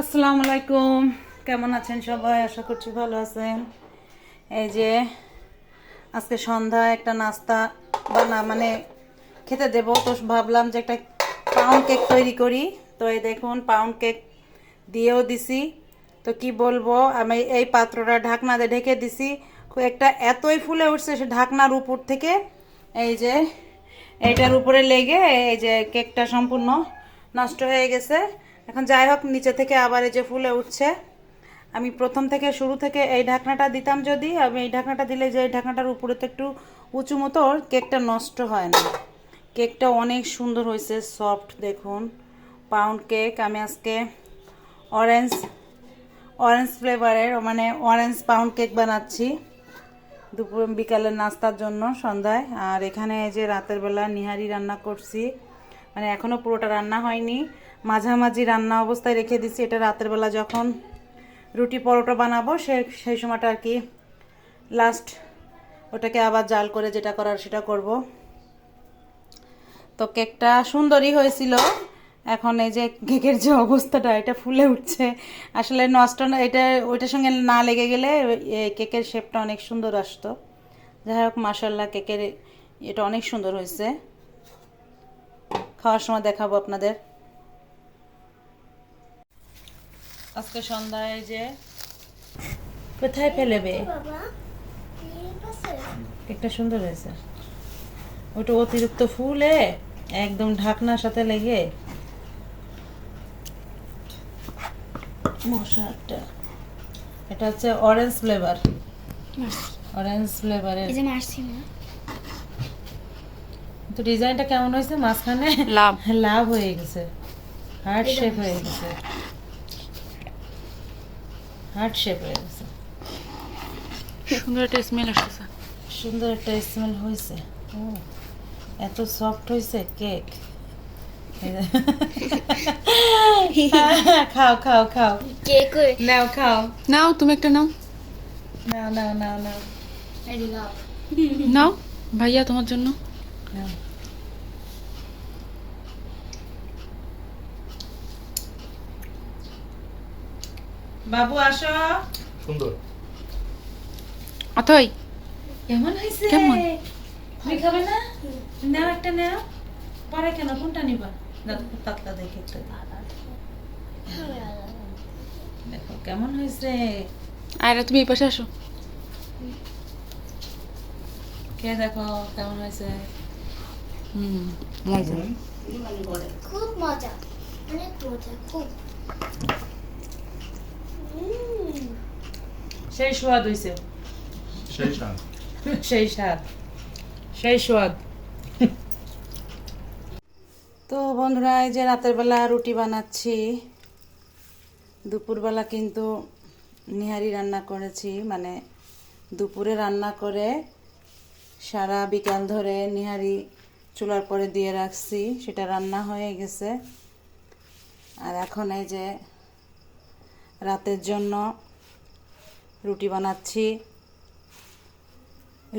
আসসালামু আলাইকুম। কেমন আছেন সবাই? আশা করছি ভালো আছেন। এই যে, আজকে সন্ধ্যা, একটা নাস্তা বানা মানে খেতে দেব। তো ভাবলাম যে একটা পাউন্ড কেক তৈরি করি। তো এই দেখুন পাউন্ড কেক দিয়েও দিছি। তো কি বলব, আমি এই পাত্রটা ঢাকনা দিয়ে ঢেকে দিছি। একটা এতই ফুলে উঠছে সে ঢাকনার উপর থেকে। এই যে, এটার উপরে লেগে এই যে কেকটা সম্পূর্ণ নষ্ট হয়ে গেছে। এখন যাই হোক, নিচে থেকে আবার এই যে ফুলে উঠছে। আমি প্রথম থেকে শুরু থেকে এই ঢাকনাটা দিতাম যদি, আমি এই ঢাকনাটা দিলে যে এই ঢাকনাটার উপরে তো একটু উঁচু মতো কেকটা নষ্ট হয় না। কেকটা অনেক সুন্দর হয়েছে, সফট দেখুন। পাউন্ড কেক, আমি আজকে অরেঞ্জ অরেঞ্জ ফ্লেভারের মানে অরেঞ্জ পাউন্ড কেক বানাচ্ছি। দুপুর, বিকালের নাস্তার জন্য সন্ধ্যায়। আর এখানে যে রাতের বেলা নিহারি রান্না করছি। মানে এখনও পুরোটা রান্না হয়নি। মাঝামাঝি রান্না অবস্থায় রেখে দিছি এটা রাতের বেলা যখন রুটি পরোটা বানাবো, সে, সেই সময়টা আর কি লাস্ট ওটাকে আবার জাল করে যেটা করার সেটা করব। তো কেকটা সুন্দরই হয়েছিল। এখন এই যে কেকের যে অবস্থাটা, এটা ফুলে উঠছে। আসলে নষ্ট এটা, ওইটার সঙ্গে না লেগে গেলে কেকের শেপটা অনেক সুন্দর আসতো। যাই হোক মাসাল্লাহ কেকের এটা অনেক সুন্দর হয়েছে। খাওয়ার সময় দেখাবো আপনাদের। আজকে সন্ধ্যায় যে কোথায় ফেলেবে? কেকটা সুন্দর হয়েছে। ওটা অতিরিক্ত ফুলে একদম ঢাকনার সাথে লেগে। মশাটা এটা হচ্ছে অরেঞ্জ ফ্লেভার অরেঞ্জ ফ্লেভারের এই যে মারছি না। তো ডিজাইনটা কেমন হয়েছে? মাঝখানে লাভ। লাভ হয়ে গেছে। হার্ট শেপ হয়ে গেছে। হার্ট শেপ হয়ে গেছে। সুন্দর একটা স্মেল আসতেছে। সুন্দর একটা স্মেল হয়েছে। ও এত সফট হয়েছে কেক খাও খাও খাও। কেক নাও খাও। নাও তুমি একটা নাও। নাও নাও নাও নাও। নাও ভাইয়া তোমার জন্য। বাবু আসো। সুন্দর। অথই। কেমন হয়েছে? কেমন? তুমি খাবে না? নাও একটা নাও। পরে কেন? কোনটা নিবা? দেখো পাতলা দেখে একটা। দেখো কেমন হয়েছে? আয়রা তুমি এই পাশে আসো। কে দেখো? কেমন হয়েছে? হুম মজা খুব মজা অনেক মজা খুব। সেই স্বাদ হয়েছে সেই শান সেই স্বাদ। সেই স্বাদ তো বন্ধুরা এই যে রাতের বেলা রুটি বানাচ্ছি। দুপুরবেলা কিন্তু নিহারি রান্না করেছি মানে দুপুরে রান্না করে সারা বিকাল ধরে নিহারি চুলার পরে দিয়ে রাখছি, সেটা রান্না হয়ে গেছে। আর এখন এই যে রাতের জন্য রুটি বানাচ্ছি।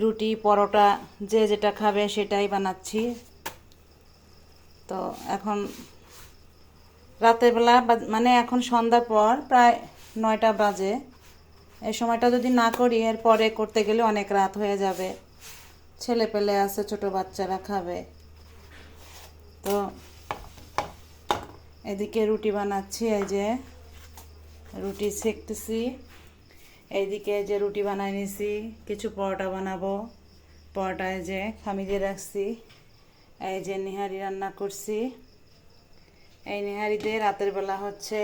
রুটি, পরোটা, যে যেটা খাবে সেটাই বানাচ্ছি। তো এখন রাতের বেলা মানে এখন সন্ধ্যার পর প্রায় নয়টা বাজে। এই সময়টা যদি না করি, এরপরে করতে গেলে অনেক রাত হয়ে যাবে। ছেলে পেলে আছে, ছোট বাচ্চারা খাবে। তো এদিকে রুটি বানাচ্ছি, এই যে রুটি সেকতেছি এইদিকে যে রুটি বানাই নিছি, কিছু পরোটা বানাবো। পরোটায় যে খামি দিয়ে রাখছি, এই যে নিহারি রান্না করছি। এই নিহারিতে রাতের বেলা হচ্ছে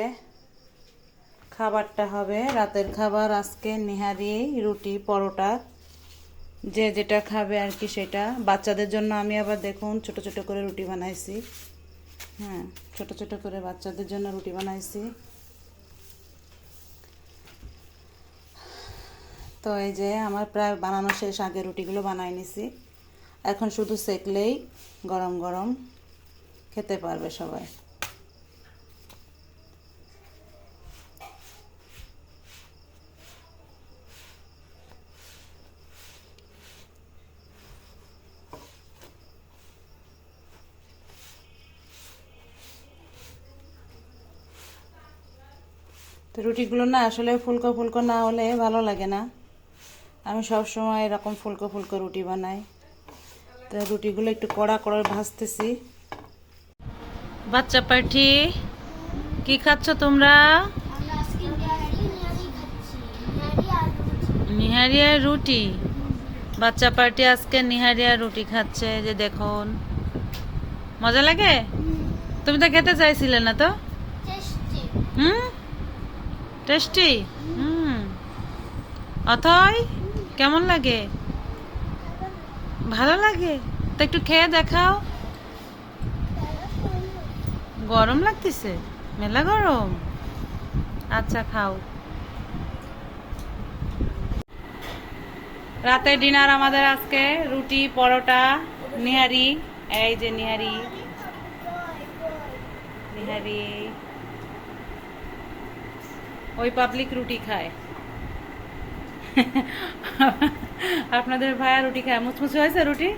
খাবারটা হবে। রাতের খাবার আজকে নিহারি, রুটি, পরোটা যে যেটা খাবে আর কি সেটা। বাচ্চাদের জন্য আমি আবার দেখুন, ছোট ছোট করে রুটি বানাইছি। হ্যাঁ ছোট ছোট করে বাচ্চাদের জন্য রুটি বানাইছি। তো এই যে আমার প্রায় বানানো শেষ, আগে রুটিগুলো বানাই নিছি। এখন শুধু সেকলেই গরম গরম খেতে পারবে সবাই। তো রুটিগুলো না আসলে ফুলকো ফুলকো না হলে ভালো লাগে না। আমি সব সময় এরকম ফুলকো ফুলকো রুটি বানাই। তো রুটিগুলো একটু কড়া করে ভাজতেছি। বাচ্চা পাঠি কি খাচ্ছ তোমরা? আমরা আজকে নিহারি নিহারি খাচ্ছি। নিহারি আর লুচি। নিহারিয়া রুটি? বাচ্চা পার্টি আজকে নিহারিয়া রুটি খাচ্ছে যে দেখুন। মজা লাগে? তুমি তো খেতে চাইছিলে না তো? হুম? টেস্টি হুম অথয় কেমন লাগে? ভালো লাগে? তো একটু খেয়ে দেখাও। গরম লাগতেছে? মেলা গরম। আচ্ছা খাও। রাতের ডিনার আমাদের আজকে, রুটি, পরোটা, নিহারি। এই যে নিহারি। নিহারি। ওই পাবলিক রুটি খায়। আপনাদের ভাইয়া রুটি খায়। মুচমুচে হয়েছে রুটি?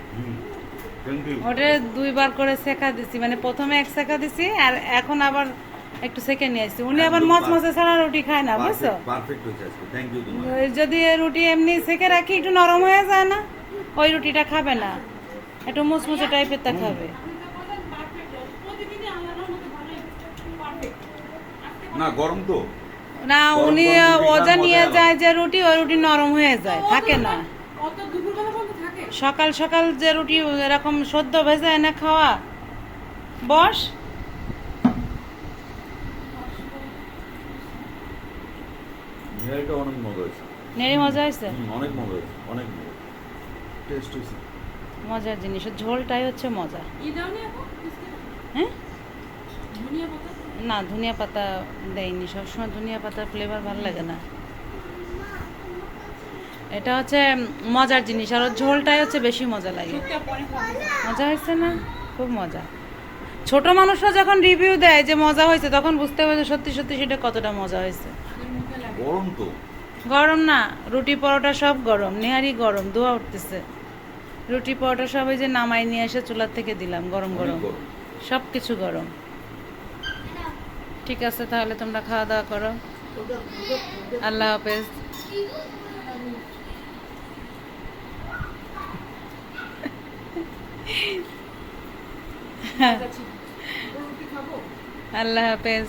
ওটা দুইবার করে শেখা দিছি। মানে প্রথমে এক সেকা দিছি আর এখন আবার একটু সেকে নিয়ে আসছি। উনি আবার মচমচে ছাড়া রুটি খায় না বুঝছ? যদি রুটি এমনি সেকে রাখি একটু নরম হয়ে যায় না ওই রুটিটা খাবে না। একটু মুচমুচে টাইপের তা খাবে। না গরম তো। না উনি গরম রুটি ওজা নিয়ে যায় যে রুটি ওই রুটি নরম হয়ে যায় থাকে না। সকাল সকাল যে রুটি এরকম সদ্য ভেজে এনে খাওয়া। বস। অনেক মজা হয়েছে। নেড়ি মজা হয়েছে? অনেক মজা হয়েছে অনেক মজা টেস্ট হয়েছে। মজার জিনিস ঝোলটাই হচ্ছে মজা হ্যাঁ? না ধনিয়া পাতা দেয়নি সবসময় ধনিয়া পাতার ফ্লেভার ভালো লাগে না। এটা হচ্ছে মজার জিনিস আর ঝোলটাই হচ্ছে বেশি মজা লাগে। মজা হয়েছে না? খুব মজা। ছোট মানুষরা যখন রিভিউ দেয় যে মজা হয়েছে তখন বুঝতে হবে যে সত্যি সত্যি সেটা কতটা মজা হয়েছে। গরম তো। গরম না রুটি পরোটা সব গরম নেহারি গরম ধোয়া উঠতেছে। রুটি পরোটা সব ওই যে নামাই নিয়ে এসে চুলার থেকে দিলাম গরম গরম। গরম। সব কিছু গরম। ঠিক আছে তাহলে তোমরা খাওয়া দাওয়া করো। আল্লাহ হাফেজ। আল্লাহ হাফেজ।